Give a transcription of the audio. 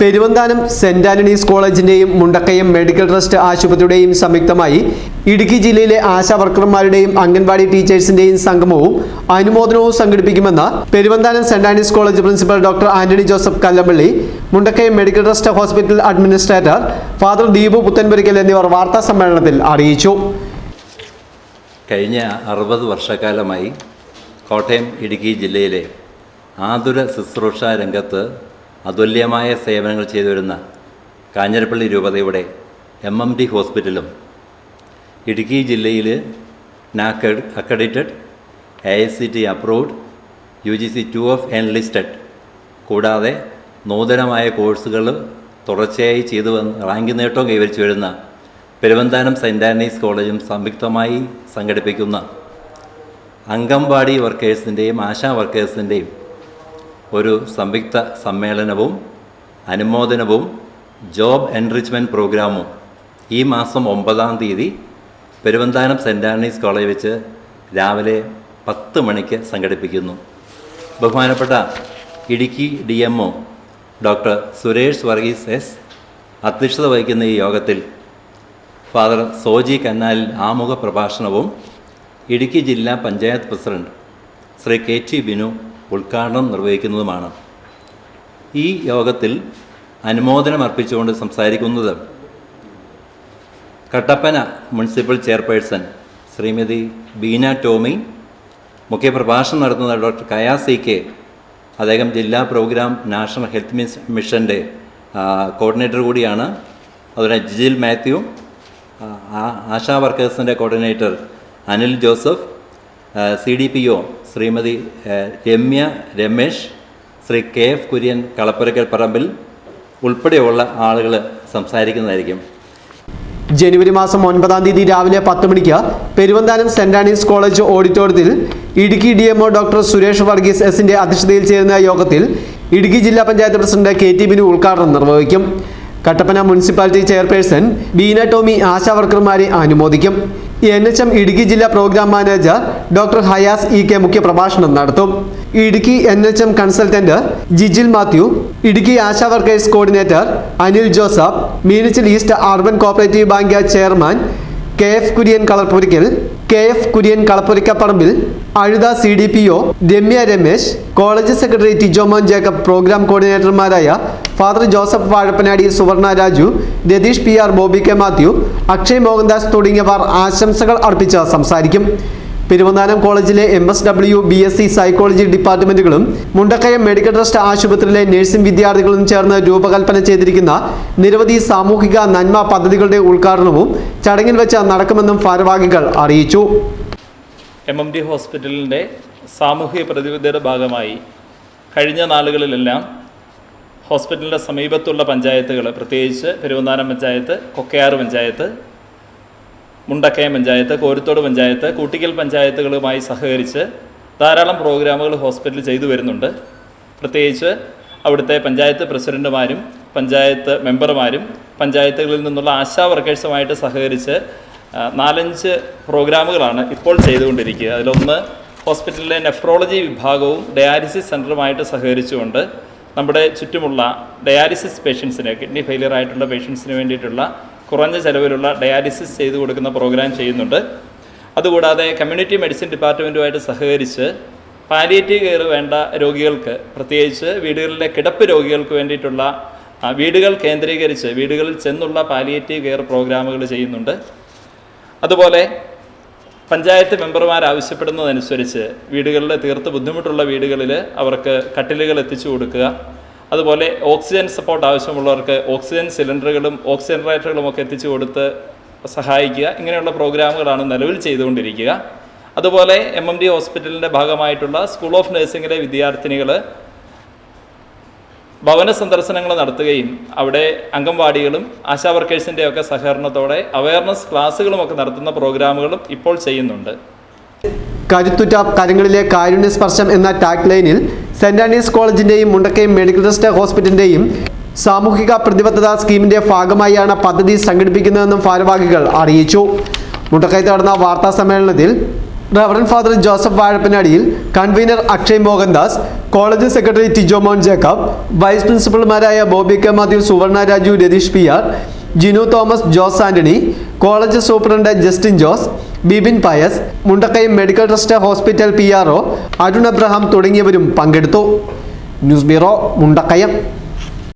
Peruvanthanam saint Antony's കോളേജിന്റെയും Mundakayam medical trust ആശുപത്രിയുടെയും സംയുക്തമായി ഇടുക്കി ജില്ലയിലെ ആശാ വർക്കർമാരുടെയും അംഗൻവാടി ടീച്ചേഴ്സിന്റെയും സംഗമവും അനുമോദനവും സംഘടിപ്പിക്കുമെന്ന് Peruvanthanam saint Antony's college principal doctor Antony Joseph Kallampally Mundakayam medical trust hospital administrator father Deepu Puthenpurackal എന്നിവർ വാർത്താ സമ്മേളനത്തിൽ അറിയിച്ചു. കഴിഞ്ഞ അറുപത് വർഷക്കാലമായി കോട്ടയം ഇടുക്കി ജില്ലയിലെ ആതുര ശുശ്രൂഷ രംഗത്ത് അതുല്യമായ സേവനങ്ങൾ ചെയ്തു വരുന്ന കാഞ്ഞിരപ്പള്ളി രൂപതയുടെ എം എം ഡി ഹോസ്പിറ്റലും ഇടുക്കി ജില്ലയിൽ നാക്കഡ് accredited A I C T approved U G C two of enlisted കൂടാതെ നൂതനമായ കോഴ്സുകൾ തുടർച്ചയായി ചെയ്തു വന്ന് റാങ്ക് നേട്ടവും കൈവരിച്ചു വരുന്ന പെരുവന്താനം സെന്റ് ആന്റണീസ് കോളേജും സംയുക്തമായി സംഘടിപ്പിക്കുന്ന അംഗൻവാടി വർക്കേഴ്സിന്റെയും ആശാ വർക്കേഴ്സിന്റെയും ഒരു സംയുക്ത സമ്മേളനവും അനുമോദനവും ജോബ് എൻറിച്ച്മെന്റ് പ്രോഗ്രാമും ഈ മാസം ഒമ്പതാം തീയതി പെരുവന്താനം സെന്റ് ആൻണീസ് കോളേജ് വെച്ച് രാവിലെ പത്ത് മണിക്ക് സംഘടിപ്പിക്കുന്നു. ബഹുമാനപ്പെട്ട Idukki D M O doctor Suresh Varghese S അധ്യക്ഷത വഹിക്കുന്ന ഈ യോഗത്തിൽ ഫാദർ സോജി കന്നാലിൽ ആമുഖ പ്രഭാഷണവും ഇടുക്കി ജില്ലാ panchayat president Shri K T Binu ഉദ്ഘാടനം നിർവഹിക്കുന്നതുമാണ്. ഈ യോഗത്തിൽ അനുമോദനം അർപ്പിച്ചുകൊണ്ട് സംസാരിക്കുന്നത് കട്ടപ്പന മുനിസിപ്പൽ ചെയർപേഴ്സൺ ശ്രീമതി ബീന ടോമി മുഖ്യപ്രഭാഷണം നടത്തുന്ന ഡോക്ടർ കയാ സി കെ അദ്ദേഹം ജില്ലാ പ്രോഗ്രാം നാഷണൽ ഹെൽത്ത് മിസ് മിഷന്റെ കോർഡിനേറ്റർ കൂടിയാണ്. അതുപോലെ Jijil Mathew Asha വർക്കേഴ്സിന്റെ coordinator Anil Joseph C D P O Shrimati Ramya Ramesh Shri K F Kurian Kalappurackal Parambil ഉൾപ്പെടെയുള്ള ആളുകൾ സംസാരിക്കുന്നതായിരിക്കും. ജനുവരി മാസം ഒൻപതാം തീയതി രാവിലെ പത്ത് മണിക്ക് പെരുവന്താനം സെന്റ് ആനീസ് കോളേജ് ഓഡിറ്റോറിയത്തിൽ Idukki D M O doctor Suresh Varghese എസിന്റെ അധ്യക്ഷതയിൽ ചേരുന്ന യോഗത്തിൽ ഇടുക്കി ജില്ലാ panchayat president K T Binu ഉദ്ഘാടനം നിർവഹിക്കും. കട്ടപ്പന മുനിസിപ്പാലിറ്റി ചെയർപേഴ്സൺ ബീന ടോമി ആശാവർക്കർമാരെ അനുമോദിക്കും. എൻ എച്ച് എം ഇടുക്കി ജില്ലാ programme manager doctor Hayas E K മുഖ്യപ്രഭാഷണം നടത്തും. Idukki N H M consultant Jijil Mathew Idukki Asha workers coordinator Anil Joseph Meenachil east urban cooperative bank chairman K F Kurian Kalappurackal K F Kurian Kalappurackalparambil Azhutha C D P O Ramya Ramesh college secretary Tijomon Jacob programme കോർഡിനേറ്റർമാരായ father Joseph Vazhappanady Suvarna Raju Ratheesh P R Boby K Mathew Akshay Mohandas തുടങ്ങിയവർ ആശംസകൾ അർപ്പിച്ച് സംസാരിക്കും. പെരുവന്താനം കോളേജിലെ M S W B S C psychology ഡിപ്പാർട്ട്മെന്റുകളും Mundakayam medical trust ആശുപത്രിയിലെ nursing വിദ്യാർത്ഥികളും ചേർന്ന് രൂപകൽപ്പന ചെയ്തിരിക്കുന്ന നിരവധി സാമൂഹിക നന്മ പദ്ധതികളുടെ ഉദ്ഘാടനവും ചടങ്ങിൽ വെച്ച് നടക്കുമെന്നും ഭാരവാഹികൾ അറിയിച്ചു. എം എം ഡി ഹോസ്പിറ്റലിന്റെ സാമൂഹിക പ്രതിബദ്ധതയുടെ ഭാഗമായി കഴിഞ്ഞ നാളുകളിലെല്ലാം ഹോസ്പിറ്റലിന്റെ സമീപത്തുള്ള പഞ്ചായത്തുകൾ പ്രത്യേകിച്ച് പെരുവന്താനം പഞ്ചായത്ത് കൊക്കയാർ പഞ്ചായത്ത് മുണ്ടക്കയം പഞ്ചായത്ത് കോരുത്തോട് പഞ്ചായത്ത് കൂട്ടിക്കൽ പഞ്ചായത്തുകളുമായി സഹകരിച്ച് ധാരാളം പ്രോഗ്രാമുകൾ ഹോസ്പിറ്റലിൽ ചെയ്തു വരുന്നുണ്ട്. പ്രത്യേകിച്ച് അവിടുത്തെ പഞ്ചായത്ത് പ്രസിഡന്റുമാരും പഞ്ചായത്ത് മെമ്പർമാരും പഞ്ചായത്തുകളിൽ നിന്നുള്ള ആശാ വർക്കേഴ്സുമായിട്ട് സഹകരിച്ച് നാലഞ്ച് പ്രോഗ്രാമുകളാണ് ഇപ്പോൾ ചെയ്തുകൊണ്ടിരിക്കുക. അതിലൊന്ന് ഹോസ്പിറ്റലിലെ നെഫ്രോളജി വിഭാഗവും ഡയാലിസിസ് സെന്ററുമായിട്ട് സഹകരിച്ചുകൊണ്ട് നമ്മുടെ ചുറ്റുമുള്ള ഡയാലിസിസ് പേഷ്യൻസിന് കിഡ്നി ഫെയിലിയർ ആയിട്ടുള്ള പേഷ്യൻസിന് വേണ്ടിയിട്ടുള്ള കുറഞ്ഞ ചെലവിലുള്ള ഡയാലിസിസ് ചെയ്തു കൊടുക്കുന്ന പ്രോഗ്രാം ചെയ്യുന്നുണ്ട്. അതുകൂടാതെ കമ്മ്യൂണിറ്റി മെഡിസിൻ ഡിപ്പാർട്ട്മെന്റുമായിട്ട് സഹകരിച്ച് പാലിയേറ്റീവ് കെയർ വേണ്ട രോഗികൾക്ക് പ്രത്യേകിച്ച് വീടുകളിലെ കിടപ്പ് രോഗികൾക്ക് വേണ്ടിയിട്ടുള്ള വീടുകൾ കേന്ദ്രീകരിച്ച് വീടുകളിൽ ചെന്നുള്ള പാലിയേറ്റീവ് കെയർ പ്രോഗ്രാമുകൾ ചെയ്യുന്നുണ്ട്. അതുപോലെ പഞ്ചായത്ത് മെമ്പർമാർ ആവശ്യപ്പെടുന്നതനുസരിച്ച് വീടുകളിൽ തീർത്ത് ബുദ്ധിമുട്ടുള്ള വീടുകളിൽ അവർക്ക് കട്ടിലുകൾ എത്തിച്ചു കൊടുക്കുക. അതുപോലെ ഓക്സിജൻ സപ്പോർട്ട് ആവശ്യമുള്ളവർക്ക് ഓക്സിജൻ സിലിണ്ടറുകളും ഓക്സിജൻ റൈറ്ററുകളും ഒക്കെ എത്തിച്ചു കൊടുത്ത് സഹായിക്കുക. ഇങ്ങനെയുള്ള പ്രോഗ്രാമുകളാണ് നിലവിൽ ചെയ്തുകൊണ്ടിരിക്കുക. അതുപോലെ എം എം ഡി ഹോസ്പിറ്റലിന്റെ ഭാഗമായിട്ടുള്ള സ്കൂൾ ഓഫ് നഴ്സിംഗിലെ വിദ്യാർത്ഥിനികൾ ഭവന സന്ദർശനങ്ങൾ നടത്തുകയും അവിടെ അംഗൻവാടികളും ആശാ വർക്കേഴ്സിന്റെ ഒക്കെ സഹകരണത്തോടെ അവയർനെസ് ക്ലാസ്സുകളും ഒക്കെ നടത്തുന്ന പ്രോഗ്രാമുകളും ഇപ്പോൾ ചെയ്യുന്നുണ്ട്. കരുത്തുറ്റ കരങ്ങളിലെ കാരുണ്യ സ്പർശം എന്ന ടാഗ് ലൈനിൽ സെന്റ് ആൻഡ്രീസ് കോളേജിന്റെയും മുണ്ടക്കയും മെഡിക്കൽ ട്രസ്റ്റ് ഹോസ്പിറ്റലിന്റെയും സാമൂഹിക പ്രതിബദ്ധത സ്കീമിന്റെ ഭാഗമായാണ് പദ്ധതി സംഘടിപ്പിക്കുന്നതെന്നും ഭാരവാഹികൾ അറിയിച്ചു. മുണ്ടക്കയത്ത് നടന്ന വാർത്താ സമ്മേളനത്തിൽ reverend father Joseph Vazhappanadiyil convener Akshay Mohandas college secretary Tijomon Jacob vice പ്രിൻസിപ്പൽമാരായ Boby K Mathew Suvarna Raju Ratheesh P R Jinu Thomas Jose Antony college superintendent Justin Jose Bibin Pius Mundakayam medical trust hospital P R O Arun Abraham തുടങ്ങിയവരും പങ്കെടുത്തു. News bureau Mundakayam